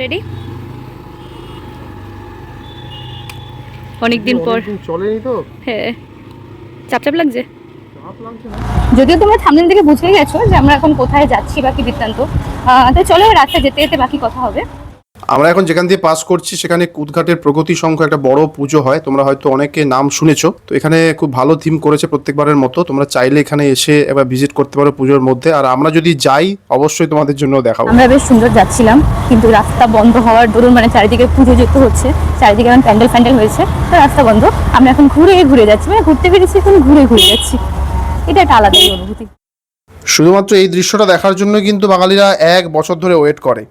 Ready অনেকদিন পর। চলেনি তো। হ্যাঁ। চাপ চাপ লাগছে? যদিও তোমরা সামনের দিকে বুঝে গেছো যে আমরা এখন কোথায় যাচ্ছি বাকি বৃত্তান্ত। তো চলো রাস্তায় যেতে যেতে বাকি কথা হবে। আমরা এখন যেখান দিয়ে পাস করছি সেখানে কুদঘাটের প্রগতি সংঘ একটা বড় পুজো হয়। তোমরা হয়তো অনেকে নাম শুনেছো। তো এখানে খুব ভালো থিম করেছে প্রত্যেকবারের মতো। তোমরা চাইলে এখানে এসে এবার ভিজিট করতে পারো পুজোর মধ্যে। আর আমরা যদি যাই অবশ্যই তোমাদের জন্য দেখাবো। আমরা বেশ সুন্দর যাচ্ছিলাম কিন্তু রাস্তা বন্ধ হওয়ার দরুন মানে চারিদিকে পুজো যেতে হচ্ছে চারিদিকে এখন প্যান্ডেল প্যান্ডেল হয়েছে তো রাস্তা বন্ধ। আমরা এখন ঘুরে ঘুরে যাচ্ছি মানে ঘুরতে পেরেছি এখন ঘুরে ঘুরে যাচ্ছি। এটা একটা আলাদাই অনুভূতি। শুধুমাত্র এই দৃশ্যটা দেখার জন্য কিন্তু বাঙালিরা এক বছর ধরে ওয়েট করে।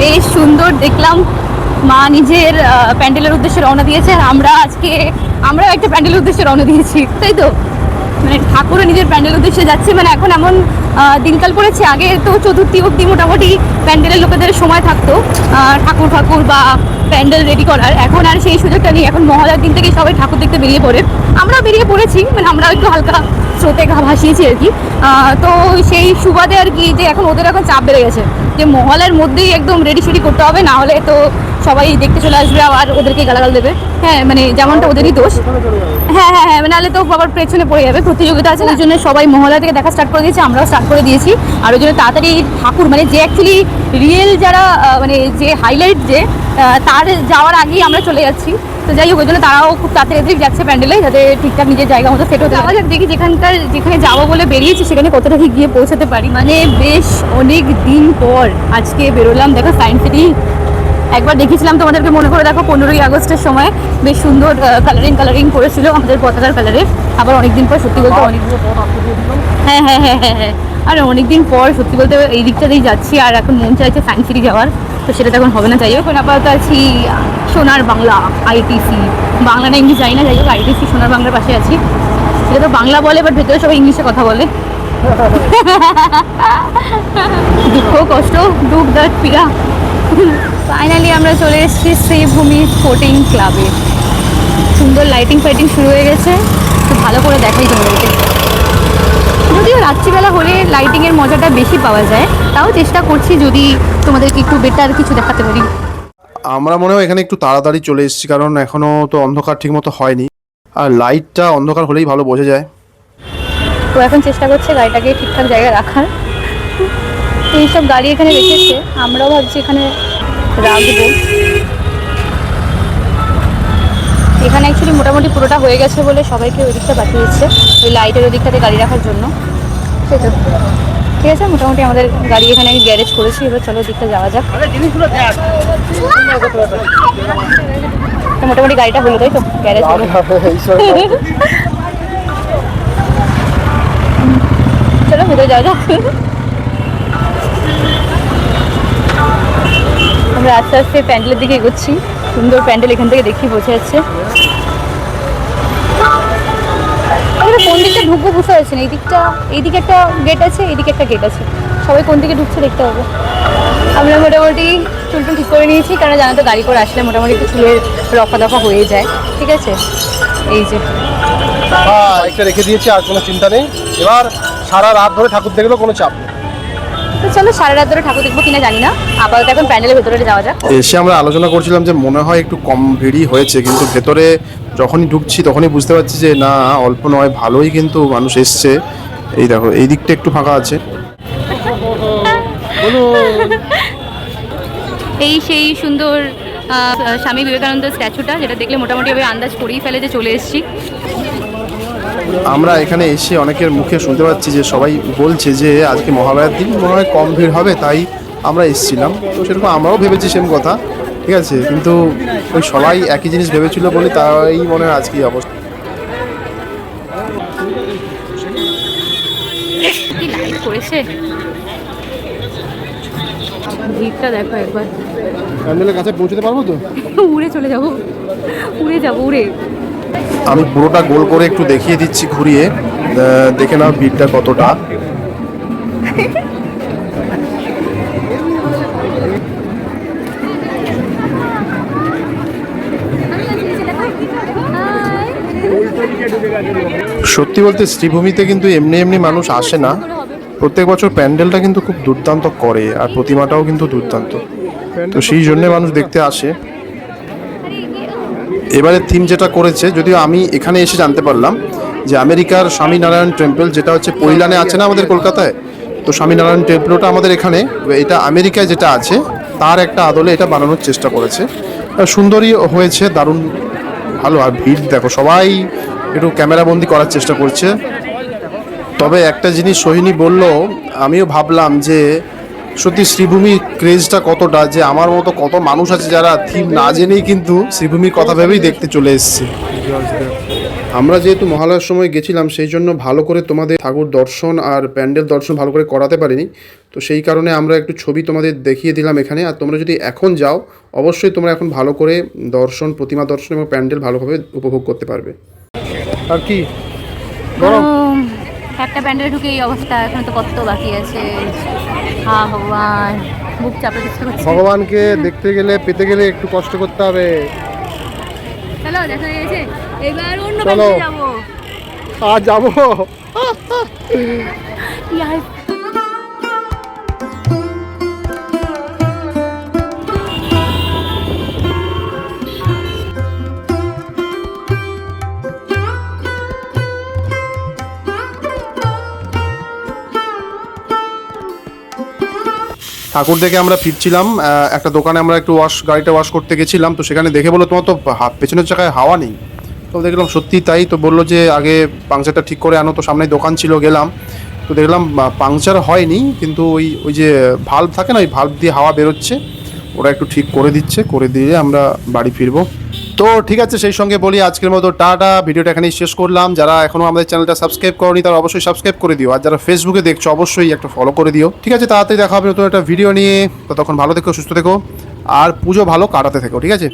বেশ সুন্দর দেখলাম। মা নিজের প্যান্ডেলের উদ্দেশ্যে রওনা দিয়েছে আর আমরা আজকে, আমরাও একটা প্যান্ডেলের উদ্দেশ্যে রওনা দিয়েছি, তাই তো? মানে ঠাকুরও নিজের প্যান্ডেলের উদ্দেশ্যে যাচ্ছে মানে এখন এমন দিনকাল পড়েছে, আগে তো চতুর্থী অব্দি মোটামুটি প্যান্ডেলের লোকেদের সময় থাকতো ঠাকুর ঠাকুর বা প্যান্ডেল রেডি করার, এখন আর সেই সুযোগটা নেই, এখন মহালয়ার দিন থেকে সবাই ঠাকুর দেখতে বেরিয়ে পড়ে। আমরা বেরিয়ে পড়েছি মানে আমরাও একটু হালকা স্রোতে ঘা ভাসিয়েছি আর কি। তো সেই সুবাদে আর কি যে এখন ওদের এখন চাপ বেড়ে গেছে। যে মহলের মধ্যেই একদম রেডি সেডি করতে হবে না হলে তো সবাই দেখতে চলে আসবে আবার ওদেরকে গালাগাল দেবে। হ্যাঁ মানে যেমনটা ওদেরই দোষ। হ্যাঁ হ্যাঁ হ্যাঁ মানে নাহলে তো আবার পেছনে পড়ে যাবে। প্রতিযোগিতা আছে ওই জন্য সবাই মহলা থেকে দেখা স্টার্ট করে দিয়েছে আমরাও স্টার্ট করে দিয়েছি। আর ওই জন্য তাড়াতাড়ি ঠাকুর মানে যে অ্যাকচুয়ালি রিয়েল যারা মানে যে হাইলাইট যে তার যাওয়ার আগেই আমরা চলে যাচ্ছি। তো যাই হোক, ওই জন্য তারাও খুব তাড়াতাড়ি যাচ্ছে প্যান্ডেলে, যাতে ঠিকঠাক নিজের জায়গা মতো সেট হতে পারে। দেখি যেখানকার, যেখানে যাব বলে বেরিয়েছি, সেখানে কতটা ঠিক গিয়ে পৌঁছাতে পারি। মানে বেশ অনেক দিন পর আজকে বেরোলাম। দেখো সায়েন্স সিটি একবার দেখেছিলাম তোমাদেরকে, মনে করে দেখো, পনেরোই আগস্টের সময়। বেশ সুন্দর কালারিং কালারিং করেছিল আমাদের পতাকার কালারে আবার অনেকদিন পর সত্যি বলতে অনেক হ্যাঁ হ্যাঁ হ্যাঁ হ্যাঁ হ্যাঁ। আর অনেকদিন পর সত্যি বলতে এই দিকটাতেই যাচ্ছি, আর এখন মন চাইছে সায়েন্স সিটি যাওয়ার। তো সেটা এখন হবে না। যাই হোক আপাতত আছি সোনার বাংলা আইটিসি বাংলা না ইংলিশ জানি না, যাই হোক আইটিসি সোনার বাংলার পাশে আছি। সেটা তো বাংলা বলে বাট ভেতরে সবাই ইংলিশে কথা বলে। দুঃখ, কষ্ট, দুঃখ দাঁত পীড়া। ফাইনালি আমরা চলে এসেছি শ্রীভূমি স্পোর্টিং ক্লাবে সুন্দর লাইটিং ফাইটিং শুরু হয়ে গেছে। তো ভালো করে দেখাই তোমাদেরকে। যদিও রাত্রিবেলা হলে লাইটিংয়ের মজাটা বেশি পাওয়া যায় তাও চেষ্টা করছি যদি তোমাদেরকে একটু বেটার কিছু দেখাতে পারি। আমরা মনে হয় এখানে একটু তাড়াতাড়ি চলে এসেছি কারণ এখনও তো অন্ধকার ঠিক মতো হয়নি। আর লাইটটা অন্ধকার হলেই ভালো বোঝা যায়। তো এখন চেষ্টা করছে গাড়িটাকে ঠিকঠাক জায়গায় রাখার। তো এইসব গাড়ি এখানে রেখেছে আমরাও ভাবছি এখানে রাখব। এখানে অ্যাকচুয়ালি মোটামুটি পুরোটা হয়ে গেছে বলে সবাইকে ওই দিকটা পাঠিয়েছে ওই লাইটের ওই দিকটাতে গাড়ি রাখার জন্য। সেই তো। ঠিক আছে মোটামুটি আমাদের গাড়ি এখানে আমি গ্যারেজ করেছি এবার চলো দিকটা যাওয়া যাক। মোটামুটি গাড়িটা হলো তাই তো? গ্যারেজ চলো ভেতরে যাওয়া যাক। আমরা আস্তে আস্তে প্যান্ডেলের দিকে এগোচ্ছি। সুন্দর প্যান্ডেল এখান থেকে দেখি বোঝা যাচ্ছে। আমরা কোন দিকটা ঢুকবো বুঝতে পারছি না। এই দিকটা এইদিকে একটা গেট আছে, এইদিকে একটা গেট আছে। সবাই কোন দিকে ঢুকছে দেখতে হবে। আমরা মোটামুটি চুল টুল ঠিক করে নিয়েছি কারণ জানো তো গাড়ি করে আসলে মোটামুটি একটু চুলের রফা দফা হয়ে যায়, ঠিক আছে? এই যে। বাইকটা রেখে দিয়েছি, আর কোনো চিন্তা নেই। এবার সারা রাত ধরে ঠাকুর দেখলেও কোনো চাপ নেই। তো চলো সারা রাত ধরে ঠাকুর দেখব কিনা জানি না। আপাতত এখন প্যান্ডেলের ভেতরে যাওয়া যাক। এসে আমরা আলোচনা করছিলাম যে মনে হয় একটু কম ভিড়ই হয়েছে কিন্তু ভেতরে যখনই ঢুকছি তখনই বুঝতে পারছি যে না অল্প নয় ভালোই কিন্তু মানুষ এসছে। এই দেখো এই দিকটা একটু ফাঁকা আছে। এই সেই সুন্দর স্বামী বিবেকানন্দের স্ট্যাচুটা যেটা দেখলে মোটামুটি আমি আন্দাজ করেই ফেলে যে চলে এসেছি। আমরা এখানে এসে অনেকের মুখে শুনতে পাচ্ছি যে সবাই বলছে যে আজকে মহালয়ার দিন মনে হয় কম ভিড় হবে তাই আমরা এসেছিলাম। তো সেরকম আমরাও ভেবেছি সেম কথা ঠিক আছে? কিন্তু ওই সবাই একই জিনিস ভেবেছিল বলে তাই মনে হয় আজকে অবস্থা। করেছে? ভিড়টা দেখো একবার। প্যান্ডেলের কাছে পৌঁছতে পারব তো? উড়ে চলে যাব। উড়ে যাব উড়ে। আমি পুরোটা গোল করে একটু দেখিয়ে দিচ্ছি ঘুরিয়ে। দেখে নাও ভিড়টা কতটা। সত্যি বলতে শ্রীভূমিতে কিন্তু এমনি এমনি মানুষ আসে না। প্রত্যেক বছর প্যান্ডেলটা কিন্তু খুব দুর্দান্ত করে আর প্রতিমাটাও কিন্তু দুর্দান্ত। তো সেই জন্য মানুষ দেখতে আসে। এবারে থিম যেটা করেছে, যদিও আমি এখানে এসে জানতে পারলাম যে আমেরিকার স্বামীনারায়ণ টেম্পল যেটা হচ্ছে পৈলানে আছে না আমাদের কলকাতায়? তো স্বামীনারায়ণ টেম্পলটা আমাদের এখানে, এটা আমেরিকায় যেটা আছে, তার একটা আদলে এটা বানানোর চেষ্টা করেছে। আর সুন্দরই হয়েছে, দারুণ, ভালো, আর ভিড় দেখো, সবাই একটু ক্যামেরাবন্দি করার চেষ্টা করছে। তবে একটা জিনিস সোহিনী বলল, আমিও ভাবলাম যে সত্যি শ্রীভূমি ক্রেজটা কতটা যে আমার মতো কত মানুষ আছে যারা থিম না জেনেই কিন্তু শ্রীভূমির কথা ভেবেই দেখতে চলে এসছে। আমরা যেহেতু মহালয়ার সময় গেছিলাম সেই জন্য ভালো করে তোমাদের ঠাকুর দর্শন আর প্যান্ডেল দর্শন ভালো করে করাতে পারিনি। তো সেই কারণে আমরা একটু ছবি তোমাদের দেখিয়ে দিলাম এখানে। আর তোমরা যদি এখন যাও অবশ্যই তোমরা এখন ভালো করে দর্শন প্রতিমা দর্শন এবং প্যান্ডেল ভালোভাবে উপভোগ করতে পারবে। আর কি? গরম একটা প্যান্ডেলে ঢুকে এই অবস্থা এখন তো কত বাকি আছে? ভগবান। বুক চাপে দিচ্ছে ভগবানকে দেখতে গেলে পেতে গেলে একটু কষ্ট করতে হবে। চলো দেখা গেছে। এবার অন্য। যাব। আর যাব। ঠাকুর দেখে আমরা ফিরছিলাম একটা দোকানে আমরা একটু ওয়াশ গাড়িটা ওয়াশ করতে গেছিলাম, তো সেখানে দেখে বলল তোমার তো পেছনের চাকায় হাওয়া নেই। তো দেখলাম সত্যি তাই, তো বলল যে আগে পাংচারটা ঠিক করে আনো, তো সামনে দোকান ছিল, গেলাম। তো দেখলাম পাংচার হয়নি, কিন্তু ওই ওই যে ভাল্ব থাকে না, ওই ভাল্ব দিয়ে হাওয়া বেরোচ্ছে, ওরা একটু ঠিক করে দিচ্ছে, করে দিয়ে আমরা বাড়ি ফিরবো। তো ঠিক আছে, সেই সঙ্গে বলি আজকের মতো টাটা। ভিডিওটা এখানেই শেষ করলাম। যারা এখনও আমাদের চ্যানেলটা সাবস্ক্রাইব করনি, তারা অবশ্যই সাবস্ক্রাইব করে দিও। আর যারা ফেসবুকে দেখছ, অবশ্যই একটা ফলো করে দিও। ঠিক আছে, তাড়াতাড়ি দেখা হবে নতুন একটা ভিডিও নিয়ে। তখন ভালো থেকো, সুস্থ থেকো। আর পুজো ভালো কাটাতে থেকো, ঠিক আছে?